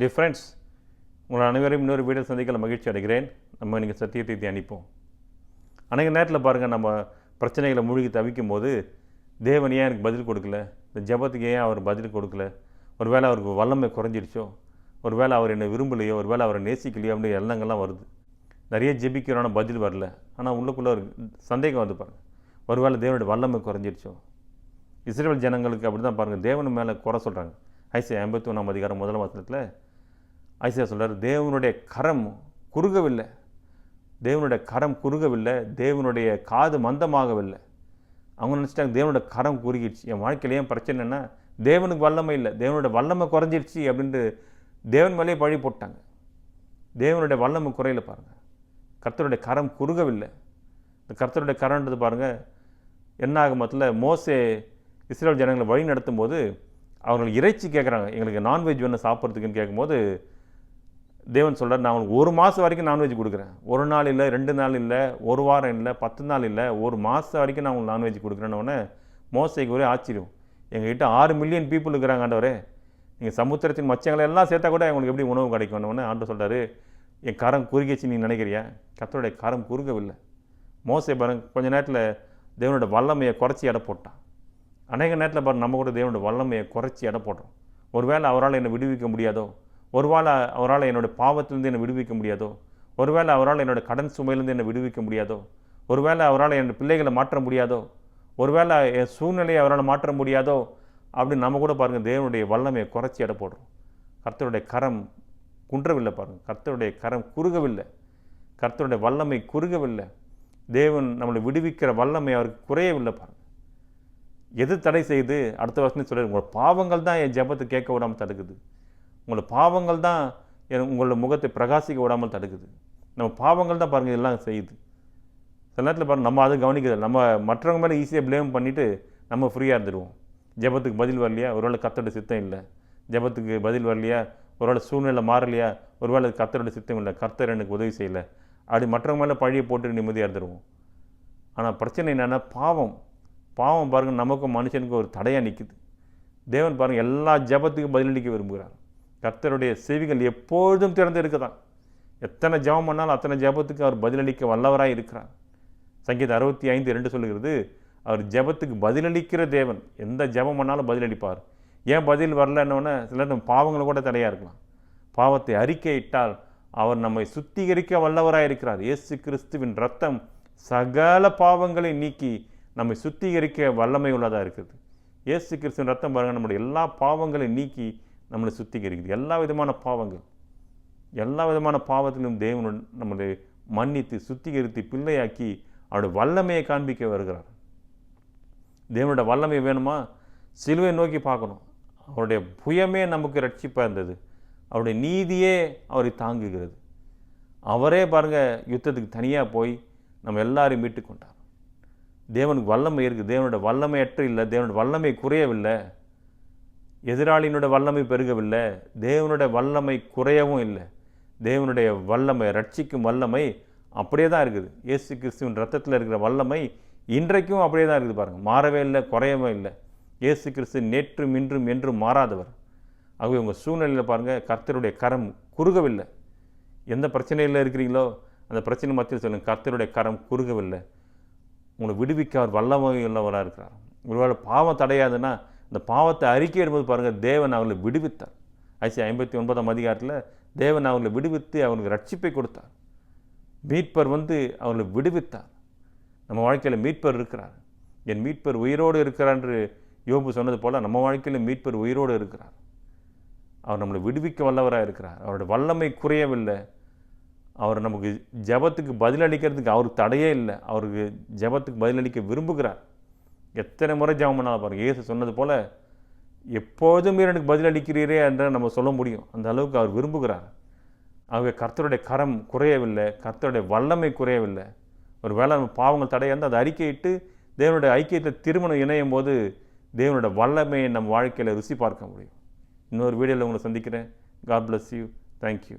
Difference friends உங்கள் அனைவரையும் இன்னொரு வீடியோ சந்திக்கல மகிழ்ச்சி அடைகிறேன். நம்ம இன்றைக்கி சத்தியத்தை தியானிப்போம். அநேக நேரத்தில் பாருங்கள் நம்ம பிரச்சனைகளை மூழ்கி தவிக்கும் போது தேவன் ஏன் எனக்கு பதில் கொடுக்கல? இந்த ஜெபத்துக்கு ஏன் அவர் பதில் கொடுக்கல? ஒரு வேளை அவருக்கு வல்லமை குறைஞ்சிருச்சோ? ஒருவேளை அவர் என்னை விரும்பலையோ? ஒருவேளை அவரை நேசிக்கலையோ? அப்படின்னு எண்ணங்கள்லாம் வருது. நிறைய ஜெபிக்கிறோன்னா பதில் வரல. ஆனால் உள்ளுக்குள்ளே ஒரு சந்தேகம் வந்து பாருங்கள் ஒரு வேளை தேவனுடைய வல்லமை குறைஞ்சிருச்சோ? இஸ்ரேல் ஜனங்களுக்கு அப்படி தான் பாருங்கள் தேவன் மேலே குறை சொல்கிறாங்க ஐசி ஐம்பத்தி ஒன்றாம் அதிகாரம் முதல் வசனத்தில் ஐசியா சொல்கிறார் தேவனுடைய கரம் குறுகவில்லை. தேவனுடைய கரம் குறுகவில்லை. தேவனுடைய காது மந்தமாகவில்லை. அவங்க நினச்சிட்டாங்க தேவனோட கரம் குறுகிடுச்சு. என் வாழ்க்கையில் ஏன் பிரச்சனைன்னா தேவனுக்கு வல்லமை இல்லை. தேவனுடைய வல்லமை குறைஞ்சிருச்சு அப்படின்ட்டு தேவன் மேலேயே பழி போட்டாங்க. தேவனுடைய வல்லமை குறையில பாருங்கள் கர்த்தருடைய கரம் குறுகவில்லை. இந்த கர்த்தருடைய கரம்ன்றது பாருங்கள் என்ன ஆகுமத்தில் மோசே இஸ்ரேல் ஜனங்களை வழி நடத்தும் போது அவங்களுக்கு இறைச்சி கேட்குறாங்க. எங்களுக்கு நான்வெஜ் வேணும் சாப்பிட்றதுக்குன்னு கேட்கும்போது தேவன் சொல்கிறார் நான் ஒரு மாதம் வரைக்கும் நான்வெஜ் கொடுக்குறேன். ஒரு நாள் இல்லை ரெண்டு நாள் இல்லை ஒரு வாரம் இல்லை பத்து நாள் இல்லை ஒரு மாதம் வரைக்கும் நான் உங்களுக்கு நான்வெஜ் கொடுக்குறேன்னொடனே மோசைக்கு ஒரே ஆச்சரியம். எங்ககிட்ட ஆறு மில்லியன் பீப்புள் இருக்கிறாங்க ஆண்டவரே. நீங்கள் சமுத்திரத்தின் மச்சங்களை எல்லாம் சேர்த்தா கூட உங்களுக்கு எப்படி உணவு கிடைக்கும்னு ஆண்டு சொல்கிறாரு என் கரம் குறுகிச்சு நீ நினைக்கிறியா? கத்தருடைய கரம் குறுகவில்லை. மோசை பாருங்க கொஞ்ச நேரத்தில் தேவனோட வல்லமையை குறைச்சி எடை போட்டான். அநேக நேரத்தில் பாருங்க நம்ம கூட தேவனோட வல்லமையை குறைச்சி எடை போடுறோம் ஒருவேளை அவரால் என்னை விடுவிக்க முடியாதோ? ஒருவேளை அவரால் என்னோடய பாவத்திலேருந்து என்னை விடுவிக்க முடியாதோ? ஒருவேளை அவரால் என்னோட கடன் சுமையிலேருந்து என்னை விடுவிக்க முடியாதோ? ஒருவேளை அவரால் என்னோடய பிள்ளைகளை மாற்ற முடியாதோ? ஒருவேளை என் சூழ்நிலையை அவரால் மாற்ற முடியாதோ? அப்படின்னு நம்ம கூட பாருங்கள் தேவனுடைய வல்லமையை குறைச்சி எடை போடுறோம். கர்த்தருடைய கரம் குன்றவில்லை பாருங்கள் கர்த்தருடைய கரம் குறுகவில்லை. கர்த்தருடைய வல்லமை குறுகவில்லை. தேவன் நம்மளை விடுவிக்கிற வல்லமை அவருக்கு குறையவில்லை பாருங்கள் எது தடை செய்து? அடுத்த வருஷம் சொல்ல உங்களோட பாவங்கள் தான் என் ஜபத்தை கேட்க விடாமல் தடுக்குது. உங்களோட பாவங்கள் தான் என் உங்களோட முகத்தை பிரகாசிக்க விடாமல் தடுக்குது. நம்ம பாவங்கள் தான் பாருங்கள் இதெல்லாம் செய்யுது. சில நேரத்தில் பாருங்கள் நம்ம அதை கவனிக்கிறது நம்ம மற்றவங்க மேலே ஈஸியாக ப்ளேம் பண்ணிவிட்டு நம்ம ஃப்ரீயாக இருந்துடுவோம் ஜெபத்துக்கு பதில் வரலையா? ஒருவேளை கத்தோட சித்தம் இல்லை. ஜெபத்துக்கு பதில் வரலையா? ஒருவேளை சூழ்நிலை மாறலையா? ஒருவேளை கத்தரோட சித்தம் இல்லை. கர்த்தர் எனக்கு உதவி செய்யலை. அப்படி மற்றவங்க மேலே பழியை போட்டு நிம்மதியாக இருந்துருவோம். ஆனால் பிரச்சனை என்னென்னா பாவம். பாவம் பாருங்கள் நமக்கும் மனுஷனுக்கும் ஒரு தடையாக நிற்குது தேவன் பாருங்கள் எல்லா ஜெபத்துக்கும் பதிலளிக்க விரும்புகிறார். கர்த்தருடைய செவிகள் எப்பொழுதும் திறந்து இருக்குதான். எத்தனை ஜெபம் பண்ணாலும் அத்தனை ஜெபத்துக்கு அவர் பதிலளிக்க வல்லவராக இருக்கிறார். சங்கீதம் அறுபத்தி ஐந்து ரெண்டு சொல்லுகிறது அவர் ஜெபத்துக்கு பதிலளிக்கிற தேவன் எந்த ஜெபம் பண்ணாலும் பதிலளிப்பார். ஏன் பதில் வரலன்னொன்னே சில நம்ம பாவங்களை கூட தடையாக இருக்கலாம். பாவத்தை அறிக்கையிட்டால் அவர் நம்மை சுத்திகரிக்க வல்லவராக இருக்கிறார். இயேசு கிறிஸ்துவின் ரத்தம் சகல பாவங்களை நீக்கி நம்மை சுத்திகரிக்க வல்லமை உள்ளதாக இருக்குது இயேசு கிறிஸ்துவின் ரத்தம் பாருங்கள் நம்முடைய எல்லா பாவங்களையும் நீக்கி நம்மளை சுத்திகரிக்குது. எல்லா விதமான பாவங்கள். எல்லா விதமான பாவத்திலும் தேவனுடன் நம்மளை மன்னித்து சுத்திகரித்து பிள்ளையாக்கி அவருடைய வல்லமையை காண்பிக்க வருகிறார். தேவனோட வல்லமை வேணுமா? சிலுவை நோக்கி பார்க்கணும். அவருடைய புயமே நமக்கு ரட்சிப்பாக இருந்தது. அவருடைய நீதியே அவரை தாங்குகிறது. அவரே பாருங்கள் யுத்தத்துக்கு தனியாக போய் நம்ம எல்லாரையும் மீட்டு கொண்டார். தேவனுக்கு வல்லமை இருக்குது தேவனோட வல்லமையற்ற இல்லை. தேவனோட வல்லமை குறையவில்லை. எதிராளியினுடைய வல்லமை பெருகவில்லை தேவனுடைய வல்லமை குறையவும் இல்லை. தேவனுடைய வல்லமை ரட்சிக்கும் வல்லமை அப்படியே தான் இருக்குது. இயேசு கிறிஸ்துவின் ரத்தத்தில் இருக்கிற வல்லமை இன்றைக்கும் அப்படியே தான் இருக்குது பாருங்கள் மாறவே இல்லை குறையவே இல்லை. இயேசு கிறிஸ்து நேற்றும் இன்றும் என்றும் மாறாதவர். ஆகவே உங்கள் சூழ்நிலையில் பாருங்கள் கர்த்தருடைய கரம் குறுகவில்லை. எந்த பிரச்சனையில் இருக்கிறீங்களோ அந்த பிரச்சனை மத்தியில் சொல்லுங்கள் கர்த்தருடைய கரம் குறுகவில்லை. உங்களை விடுவிக்க அவர் வல்லமை உள்ளவராக இருக்கிறார். ஒருவேளை பாவம் தடையாதுன்னா இந்த பாவத்தை அறிக்கை இடும்போது பாருங்கள் தேவன் அவர்களை விடுவித்தார். ஐசி ஐம்பத்தி ஒன்பதாம் அதிகாரத்தில் தேவன் அவர்களை விடுவித்து அவங்களுக்கு ரட்சிப்பை கொடுத்தார். மீட்பர் வந்து அவர்களை விடுவித்தார். நம்ம வாழ்க்கையில் மீட்பர் இருக்கிறார். என் மீட்பர் உயிரோடு இருக்கிறார் என்று யோபு சொன்னது போல் நம்ம வாழ்க்கையில் மீட்பர் உயிரோடு இருக்கிறார். அவர் நம்மளை விடுவிக்க வல்லவராக இருக்கிறார். அவருடைய வல்லமை குறையவில்லை. அவர் நமக்கு ஜபத்துக்கு பதிலளிக்கிறதுக்கு அவருக்கு தடையே இல்லை. அவருக்கு ஜபத்துக்கு பதிலளிக்க விரும்புகிறார். எத்தனை முறை ஜபம் பண்ணாலும் பாருங்கள் இயேசு சொன்னது போல் எப்போதும் எனக்கு பதிலளிக்கிறீரே என்று நம்ம சொல்ல முடியும். அந்த அளவுக்கு அவர் விரும்புகிறார். ஆகவே கர்த்தருடைய கரம் குறையவில்லை. கர்த்தருடைய வல்லமை குறையவில்லை. ஒரு வேளை நம்ம பாவங்கள் தடையாக அதை அறிக்கையிட்டு தேவனுடைய ஐக்கியத்தை திருமணம் இணையும் போது தேவனுடைய வல்லமையை நம் வாழ்க்கையில் ருசி பார்க்க முடியும். இன்னொரு வீடியோவில் உங்களை சந்திக்கிறேன். God bless you thank you